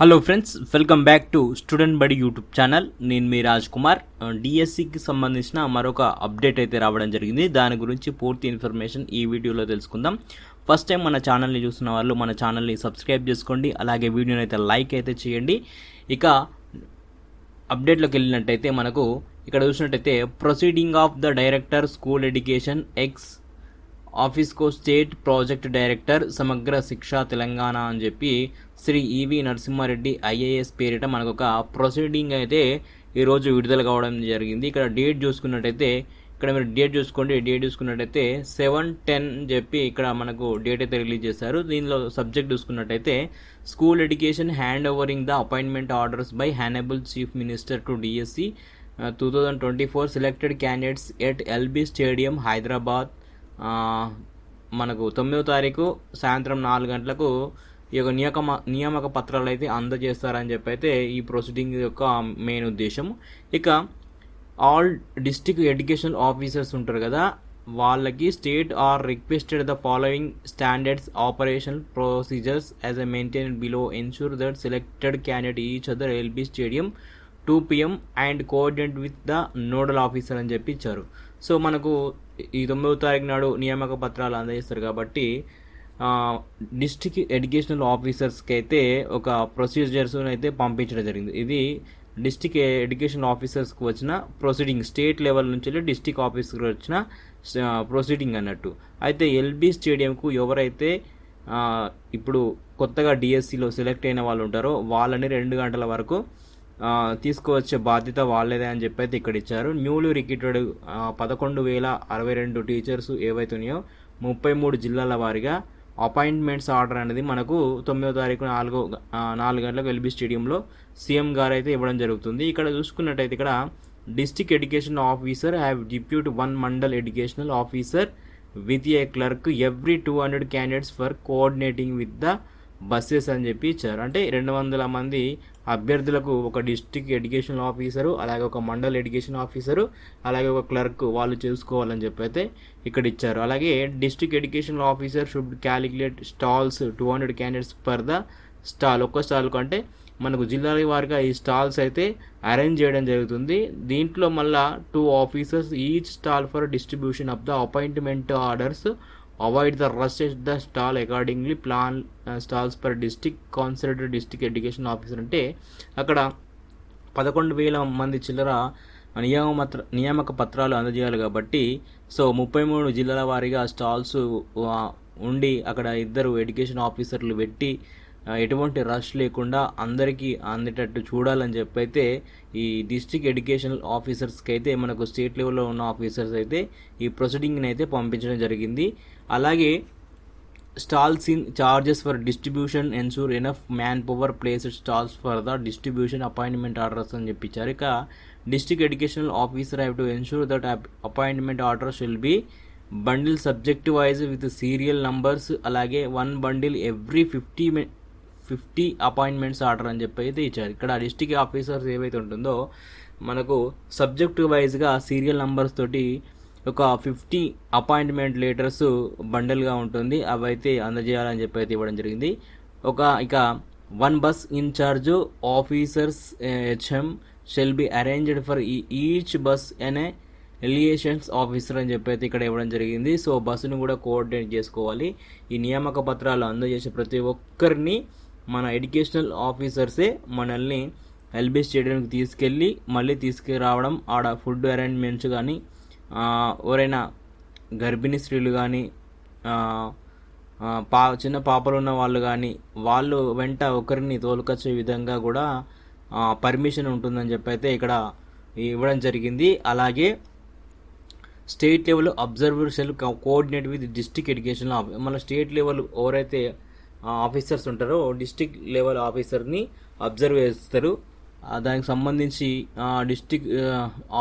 Hello friends welcome back to student Badi YouTube channel నేను మీ రాజ్ కుమార్. డిఎస్సికి సంబంధించిన మరొక అప్డేట్ అయితే రావడం జరిగింది. దాని గురించి పూర్తి ఇన్ఫర్మేషన్ ఈ వీడియోలో తెలుసుకుందాం. ఫస్ట్ టైం మన ఛానల్ని చూస్తున్న వాళ్ళు మన ఛానల్ని సబ్స్క్రైబ్ చేసుకోండి. అలాగే వీడియోని అయితే లైక్ అయితే చేయండి. ఇక అప్డేట్లోకి వెళ్ళినట్టయితే మనకు ఇక్కడ చూసినట్టయితే proceeding of the director school education ex officio state project director Samagra Shiksha Telangana అని చెప్పి శ్రీ ఈవి నరసింహారెడ్డి ఐఏఎస్ పేరిట మనకు ఒక ప్రొసీడింగ్ అయితే ఈరోజు విడుదల కావడం జరిగింది. ఇక్కడ డేట్ చూసుకున్నట్టయితే ఇక్కడ మీరు డేట్ చూసుకోండి. డేట్ చూసుకున్నట్టయితే సెవెన్ టెన్ చెప్పి ఇక్కడ మనకు డేట్ అయితే రిలీజ్ చేశారు. దీనిలో సబ్జెక్ట్ చూసుకున్నట్టయితే school education hand overing the appointment orders by honourable chief minister to DSC two thousand twenty four selected candidates at LB stadium Hyderabad. మనకు తొమ్మిదో తారీఖు సాయంత్రం నాలుగు గంటలకు ఈ యొక్క నియక నియామక పత్రాలు అయితే అందజేస్తారని చెప్పి అయితే ఈ ప్రొసీడింగ్ యొక్క మెయిన్ ఉద్దేశం. ఇక ఆల్ డిస్టిక్ ఎడ్యుకేషన్ ఆఫీసర్స్ ఉంటారు కదా వాళ్ళకి state are requested the following standards operation procedures as a maintain below ensure that selected candidate each other LB stadium two PM and coordinate with the nodal officer అని చెప్పి ఇచ్చారు. So మనకు ఈ తొమ్మిదవ తారీఖు నాడు నియామక పత్రాలు అందజేస్తారు కాబట్టి డిస్టిక్ ఎడ్యుకేషనల్ ఆఫీసర్స్కి అయితే ఒక ప్రొసీజర్స్ అయితే పంపించడం జరిగింది. ఇది డిస్టిక్ ఎడ్యుకేషన్ ఆఫీసర్స్కి వచ్చిన ప్రొసీడింగ్ స్టేట్ లెవెల్ నుంచి వెళ్ళి డిస్టిక్ ఆఫీసర్కి వచ్చిన ప్రొసీడింగ్ అన్నట్టు. అయితే ఎల్బీ స్టేడియంకు ఎవరైతే ఇప్పుడు కొత్తగా డిఎస్సిలో సెలెక్ట్ అయిన వాళ్ళు ఉంటారో వాళ్ళని రెండు గంటల వరకు తీసుకువచ్చే బాధ్యత వాళ్ళదే అని చెప్పి అయితే ఇక్కడ ఇచ్చారు. న్యూలీ రిక్రూటెడ్ పదకొండు వేల అరవై రెండు టీచర్స్ ఏవైతున్నాయో ముప్పై మూడు జిల్లాల వారిగా అపాయింట్మెంట్స్ ఆర్డర్ అనేది మనకు తొమ్మిదో తారీఖు నాలుగో నాలుగు గంటలకు ఎల్బీ స్టేడియంలో సీఎం గారు అయితే ఇవ్వడం జరుగుతుంది. ఇక్కడ చూసుకున్నట్టయితే ఇక్కడ district education officer have depute one mandal educational officer with a clerk every two hundred candidates for coordinating with the buses అని చెప్పి ఇచ్చారు. అంటే రెండు వందల మంది అభ్యర్థులకు ఒక డిస్టిక్ ఎడ్యుకేషన్ ఆఫీసరు అలాగే ఒక మండల్ ఎడ్యుకేషన్ ఆఫీసరు అలాగే ఒక క్లర్క్ వాళ్ళు చూసుకోవాలని చెప్పి అయితే ఇక్కడ ఇచ్చారు. అలాగే district education officer should calculate stalls two hundred candidates per the stall. ఒక్క స్టాల్ కంటే మనకు జిల్లాల వారిగా ఈ స్టాల్స్ అయితే అరేంజ్ చేయడం జరుగుతుంది. దీంట్లో మళ్ళా two officers each stall for distribution of the appointment orders avoid the rush at the stall accordingly plan stalls per district concentrated district education officer అంటే అక్కడ పదకొండు వేల మంది చిల్లర నియామక నియామక పత్రాలు అందజేయాలి కాబట్టి సో ముప్పై మూడు జిల్లాల వారీగా స్టాల్స్ ఉండి అక్కడ ఇద్దరు ఎడ్యుకేషన్ ఆఫీసర్లు పెట్టి ఎటువంటి రష్ లేకుండా అందరికీ అందేటట్టు చూడాలని చెప్పైతే ఈ డిస్ట్రిక్ట్ ఎడ్యుకేషనల్ ఆఫీసర్స్కి అయితే మనకు స్టేట్ లెవెల్లో ఉన్న ఆఫీసర్స్ అయితే ఈ ప్రొసీడింగ్ని అయితే పంపించడం జరిగింది. అలాగే stalls in charges for distribution ensure enough manpower placed stalls for the distribution appointment orders అని చెప్పించారు ఇక district educational officer have to ensure that appointment orders will be bundle subject wise with serial numbers అలాగే one bundle every fifty fifty appointments order అని చెప్పి అయితే ఇచ్చారు. ఇక్కడ district officers ఏవైతే ఉంటుందో మనకు సబ్జెక్ట్ వైజ్గా సీరియల్ నంబర్స్ తోటి ఒక ఫిఫ్టీ అపాయింట్మెంట్ లెటర్స్ బండల్గా ఉంటుంది. అవి అయితే అందజేయాలని చెప్పి అయితే ఇవ్వడం జరిగింది. ఒక ఇక one bus incharge officers HM shall be arranged for each bus అనే ఎలియేషన్స్ ఆఫీసర్ అని చెప్పి అయితే ఇక్కడ ఇవ్వడం జరిగింది. సో బస్సును కూడా కోఆర్డినేట్ చేసుకోవాలి. ఈ నియామక పత్రాలు అందజేసే ప్రతి ఒక్కరిని మన ఎడ్యుకేషనల్ ఆఫీసర్సే మనల్ని ఎల్బీ స్టేడియంకి తీసుకెళ్ళి మళ్ళీ తీసుకురావడం ఆడ ఫుడ్ అరేంజ్మెంట్స్ కానీ ఎవరైనా గర్భిణీ స్త్రీలు కానీ పా చిన్న పాపలు ఉన్న వాళ్ళు కానీ వాళ్ళు వెంట ఒకరిని తోలుకొచ్చే విధంగా కూడా పర్మిషన్ ఉంటుందని చెప్పి అయితే ఇక్కడ ఇవ్వడం జరిగింది. అలాగే state level observer cell coordinate with district education మన స్టేట్ లెవెల్ ఎవరైతే ఆఫీసర్స్ ఉంటారో. డిస్ట్రిక్ట్ లెవెల్ ఆఫీసర్ని అబ్జర్వ్ చేస్తారు. దానికి సంబంధించి district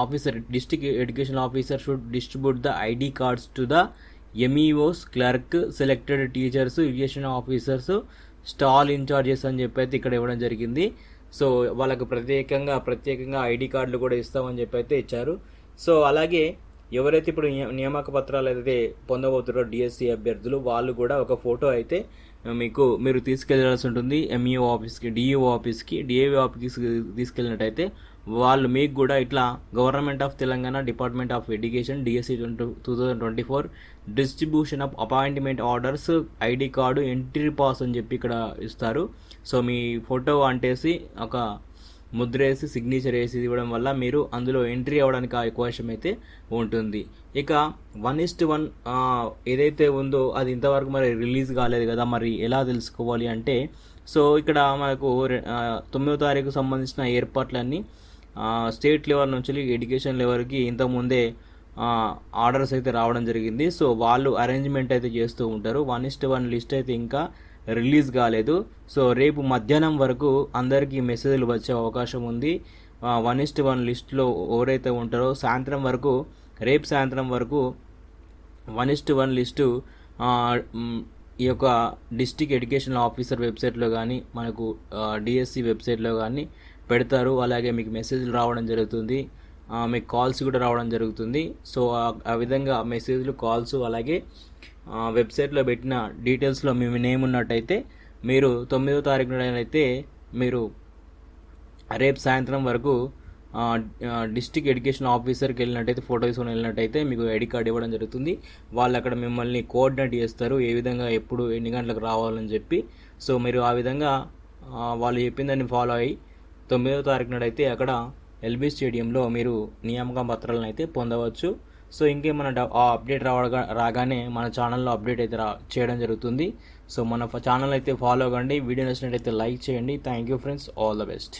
officer district education officer should distribute the ID cards to the MEOs clerk selected teachers education officers stall incharges అని చెప్పి అయితే ఇక్కడ ఇవ్వడం జరిగింది. సో వాళ్ళకు ప్రత్యేకంగా ప్రత్యేకంగా ఐడి కార్డులు కూడా ఇస్తామని చెప్పి అయితే ఇచ్చారు. సో అలాగే ఎవరైతే ఇప్పుడు నియ- నియామక పత్రాలు అయితే పొందబోతున్నారో డిఎస్సి అభ్యర్థులు వాళ్ళు కూడా ఒక ఫోటో అయితే మీకు మీరు తీసుకెళ్ళాల్సి ఉంటుంది. ఎంఈఓ ఆఫీస్కి డిఈఓ ఆఫీస్కి డిఏఓ ఆఫీస్కి తీసుకెళ్ళినట్టయితే వాళ్ళు మీకు కూడా ఇట్లా government of Telangana department of education DSC twenty two thousand twenty four distribution of appointment orders ID card entry pass అని చెప్పి ఇక్కడ ఇస్తారు. సో మీ ఫోటో అంటేసి ఒక ముద్ర వేసి సిగ్నేచర్ వేసి ఇవ్వడం వల్ల మీరు అందులో ఎంట్రీ అవ్వడానికి ఆ అవకాశం అయితే ఉంటుంది. ఇక వన్ ఇస్ట్ వన్ ఏదైతే ఉందో అది ఇంతవరకు మరి రిలీజ్ కాలేదు కదా మరి ఎలా తెలుసుకోవాలి అంటే సో ఇక్కడ మనకు తొమ్మిదో తారీఖు సంబంధించిన ఏర్పాట్లన్నీ స్టేట్ లెవెల్ నుంచి ఎడ్యుకేషన్ లెవెల్కి ఇంతకుముందే ఆర్డర్స్ అయితే రావడం జరిగింది. సో వాళ్ళు అరేంజ్మెంట్ అయితే చేస్తూ ఉంటారు. వన్ ఇస్ట్ వన్ లిస్ట్ అయితే ఇంకా రిలీజ్ కాలేదు. సో రేపు మధ్యాహ్నం వరకు అందరికీ మెసేజ్లు వచ్చే అవకాశం ఉంది. వన్ ఇస్ట్ వన్ లిస్ట్లో ఎవరైతే ఉంటారో సాయంత్రం వరకు రేపు సాయంత్రం వరకు వన్ ఇస్ట్ వన్ లిస్టు ఈ యొక్క డిస్టిక్ ఎడ్యుకేషన్ ఆఫీసర్ వెబ్సైట్లో కానీ మనకు డిఎస్సి వెబ్సైట్లో కానీ పెడతారు. అలాగే మీకు మెసేజ్లు రావడం జరుగుతుంది. మీకు కాల్స్ కూడా రావడం జరుగుతుంది. సో ఆ- విధంగా మెసేజ్లు కాల్స్ అలాగే వెబ్సైట్లో పెట్టిన డీటెయిల్స్లో మీ నేమ్ ఉన్నట్టయితే మీరు తొమ్మిదో తారీఖు అయితే మీరు రేపు సాయంత్రం వరకు డిస్ట్రిక్ట్ ఎడ్యుకేషన్ ఆఫీసర్కి వెళ్ళినట్టయితే ఫోటో తీసుకొని వెళ్ళినట్టయితే మీకు ఐడి కార్డ్ ఇవ్వడం జరుగుతుంది. వాళ్ళు అక్కడ మిమ్మల్ని కోఆర్డినేట్ చేస్తారు ఏ విధంగా ఎప్పుడు ఎన్ని గంటలకు రావాలని చెప్పి. సో మీరు ఆ విధంగా వాళ్ళు చెప్పిన దాన్ని ఫాలో అయ్యి తొమ్మిదో తారీఖు నాడు అక్కడ ఎల్బీ స్టేడియంలో మీరు నియామక పత్రాలను అయితే పొందవచ్చు. సో ఇంకేమైనా డ- ఆ అప్డేట్ రావగా రాగానే మన ఛానల్లో అప్డేట్ అయితే రా చేయడం జరుగుతుంది. సో మన ఛానల్ అయితే ఫాలో అవ్వండి. వీడియో నచ్చినట్టయితే లైక్ చేయండి. Thank you friends. All the best.